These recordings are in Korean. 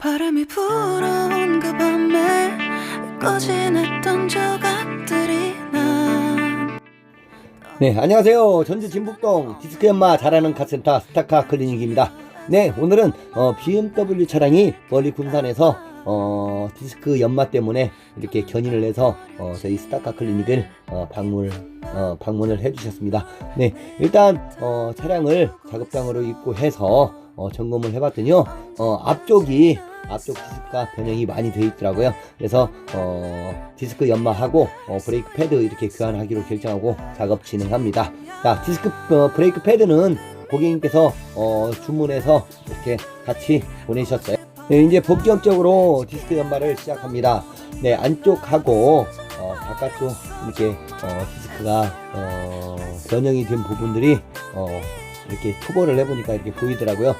바람이 불어온 그 밤에 꺼진했던 조각들이 난 네, 안녕하세요. 전주 진북동 디스크 연마 잘하는 카센터 스타카 클리닉입니다. 네, 오늘은 어, BMW 차량이 멀리 군산에서 어, 디스크 연마 때문에 이렇게 견인을 해서 어, 저희 스타카 클리닉을 어, 방문 어, 방문을 해주셨습니다. 네, 일단 어, 차량을 작업장으로 입고 해서 어, 점검을 해봤더니요, 어, 앞쪽이 앞쪽 디스크가 변형이 많이 되어 있더라고요. 그래서 어, 디스크 연마하고 어, 브레이크 패드 이렇게 교환하기로 결정하고 작업 진행합니다. 자, 디스크 어, 브레이크 패드는 고객님께서 어, 주문해서 이렇게 같이 보내셨어요. 네, 이제 본격적으로 디스크 연마를 시작합니다. 네, 안쪽하고 어, 바깥쪽 이렇게 어, 디스크가 어, 변형이 된 부분들이 어, 이렇게 투보를 해보니까 이렇게 보이더라고요.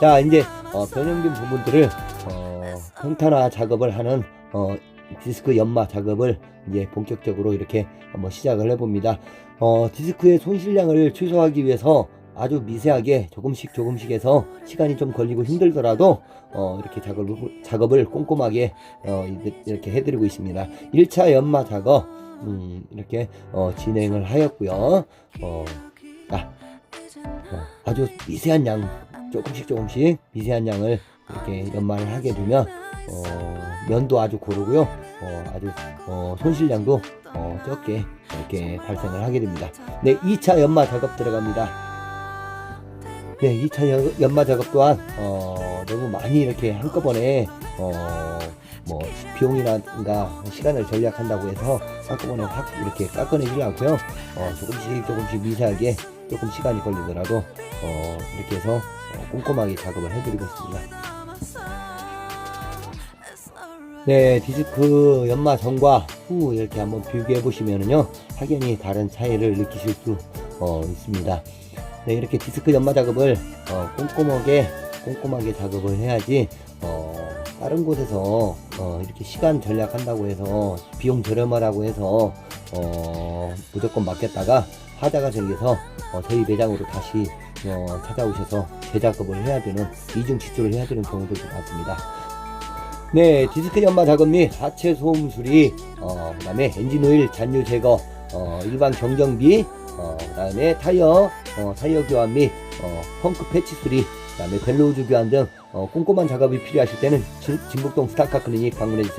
자, 이제 어, 변형된 부분들을 어, 평탄화 작업을 하는 어, 디스크 연마 작업을 이제 본격적으로 이렇게 한번 시작을 해봅니다. 어, 디스크의 손실량을 최소화하기 위해서 아주 미세하게 조금씩 조금씩 해서 시간이 좀 걸리고 힘들더라도 어, 이렇게 작업을, 작업을 꼼꼼하게 어, 이렇게 해드리고 있습니다. 1차 연마 작업 음, 이렇게 어, 진행을 하였고요. 어, 아, 어, 아주 미세한 양 조금씩 조금씩 미세한 양을 이렇게 연마를 하게 되면 어, 면도 아주 고르고요. 어, 아주 어, 손실량도 어, 적게 이렇게 발생을 하게 됩니다. 네, 2차 연마 작업 들어갑니다. 네, 2차 연- 연마 작업 또한 어, 너무 많이 이렇게 한꺼번에 어, 뭐 비용이라든가 시간을 절약한다고 해서 한꺼번에 확 이렇게 깎아내지는 않고요. 어, 조금씩 조금씩 미세하게 조금 시간이 걸리더라도 어, 이렇게 해서 어, 꼼꼼하게 작업을 해드리고 있습니다. 네, 디스크 연마 전과 후 이렇게 한번 비교해 보시면은요, 확연히 다른 차이를 느끼실 수 어, 있습니다. 네, 이렇게 디스크 연마 작업을 어, 꼼꼼하게 꼼꼼하게 작업을 해야지 어, 다른 곳에서 어, 이렇게 시간 절약한다고 해서 비용 저렴하다고 해서 어, 무조건 맡겼다가 하자가 생겨서 어, 저희 매장으로 다시 어, 찾아오셔서 재작업을 해야 되는 이중 지출을 해야 되는 경우들도 많습니다. 네, 디스크 연마 작업 및 하체 소음 수리, 어, 그 다음에 엔진 오일 잔유 제거, 어, 일반 경정비, 어, 그 다음에 타이어, 어, 타이어 교환 및 어, 펑크 패치 수리, 그 다음에 벨로우즈 교환 등 어, 꼼꼼한 작업이 필요하실 때는 진- 진북동 스타카 클리닉 방문해 주세요.